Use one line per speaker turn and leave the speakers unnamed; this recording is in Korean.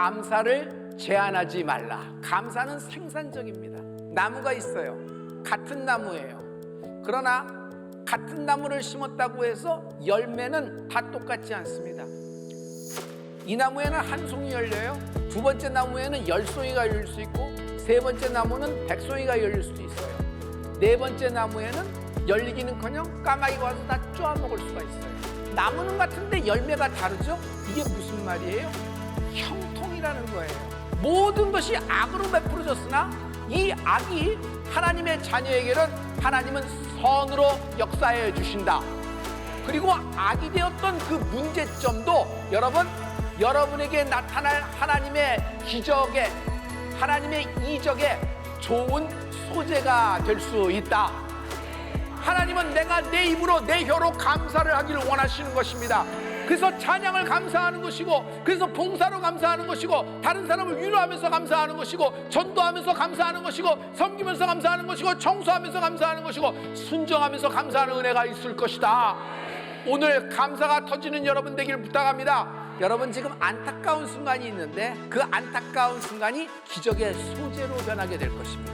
감사를 제한하지 말라. 감사는 생산적입니다. 나무가 있어요. 같은 나무예요. 그러나 같은 나무를 심었다고 해서 열매는 다 똑같지 않습니다. 이 나무에는 한 송이 열려요. 두 번째 나무에는 열 송이가 열릴 수 있고 세 번째 나무는 백 송이가 열릴 수도 있어요. 네 번째 나무에는 열리기는 커녕 까마귀가 와서 다 쪼아먹을 수가 있어요. 나무는 같은데 열매가 다르죠? 이게 무슨 말이에요? 형통이라는 거예요. 모든 것이 악으로 베풀어졌으나 이 악이 하나님의 자녀에게는 하나님은 선으로 역사해 주신다. 그리고 악이 되었던 그 문제점도 여러분 여러분에게 나타날 하나님의 기적에 하나님의 이적에 좋은 소재가 될 수 있다. 하나님은 내가 내 입으로 내 혀로 감사를 하기를 원하시는 것입니다. 그래서 찬양을 감사하는 것이고, 그래서 봉사로 감사하는 것이고, 다른 사람을 위로하면서 감사하는 것이고, 전도하면서 감사하는 것이고, 섬기면서 감사하는 것이고, 청소하면서 감사하는 것이고, 순정하면서 감사하는 은혜가 있을 것이다. 오늘 감사가 터지는 여러분 되기를 부탁합니다. 여러분 지금 안타까운 순간이 있는데 그 안타까운 순간이 기적의 소재로 변하게 될 것입니다.